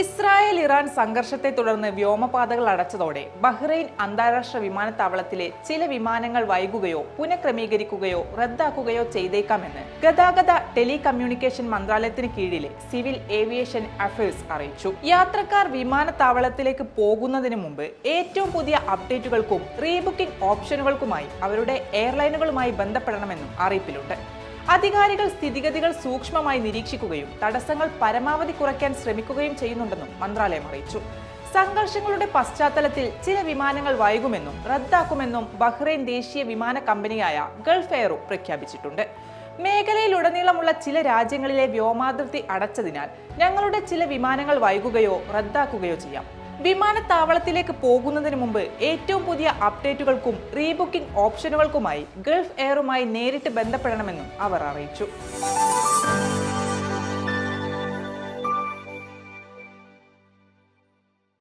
Israel Iran സംഘർഷത്തെ തുടർന്ന് വ്യോമപാതകൾ അടച്ചതോടെ Bahrain അന്താരാഷ്ട്ര വിമാനത്താവളത്തിലെ ചില വിമാനങ്ങൾ വൈകുകയോ പുനഃക്രമീകരിക്കുകയോ റദ്ദാക്കുകയോ ചെയ്തേക്കാമെന്ന് ഗതാഗത ടെലികമ്മ്യൂണിക്കേഷൻ മന്ത്രാലയത്തിന് കീഴിലെ സിവിൽ ഏവിയേഷൻ അഫയേഴ്സ് അറിയിച്ചു. യാത്രക്കാർ വിമാനത്താവളത്തിലേക്ക് പോകുന്നതിന് മുമ്പ് ഏറ്റവും പുതിയ അപ്ഡേറ്റുകൾക്കും റീബുക്കിംഗ് ഓപ്ഷനുകൾക്കുമായി അവരുടെ എയർലൈനുകളുമായി ബന്ധപ്പെടണമെന്നും അറിയിപ്പിലുണ്ട്. അധികാരികൾ സ്ഥിതിഗതികൾ സൂക്ഷ്മമായി നിരീക്ഷിക്കുകയും തടസ്സങ്ങൾ പരമാവധി കുറയ്ക്കാൻ ശ്രമിക്കുകയും ചെയ്യുന്നുണ്ടെന്നും മന്ത്രാലയം അറിയിച്ചു. സംഘർഷങ്ങളുടെ പശ്ചാത്തലത്തിൽ ചില വിമാനങ്ങൾ വൈകുമെന്നും റദ്ദാക്കുമെന്നും ബഹ്റൈൻ ദേശീയ വിമാന കമ്പനിയായ ഗൾഫ് എയറും പ്രഖ്യാപിച്ചിട്ടുണ്ട്. മേഖലയിലുടനീളമുള്ള ചില രാജ്യങ്ങളിലെ വ്യോമാതിർത്തി അടച്ചതിനാൽ ഞങ്ങളുടെ ചില വിമാനങ്ങൾ വൈകുകയോ റദ്ദാക്കുകയോ ചെയ്യാം. വിമാനത്താവളത്തിലേക്ക് പോകുന്നതിന് മുമ്പ് ഏറ്റവും പുതിയ അപ്ഡേറ്റുകൾക്കും റീബുക്കിംഗ് ഓപ്ഷനുകൾക്കുമായി ഗൾഫ് എയറുമായി നേരിട്ട് ബന്ധപ്പെടണമെന്നും അവർ അറിയിച്ചു.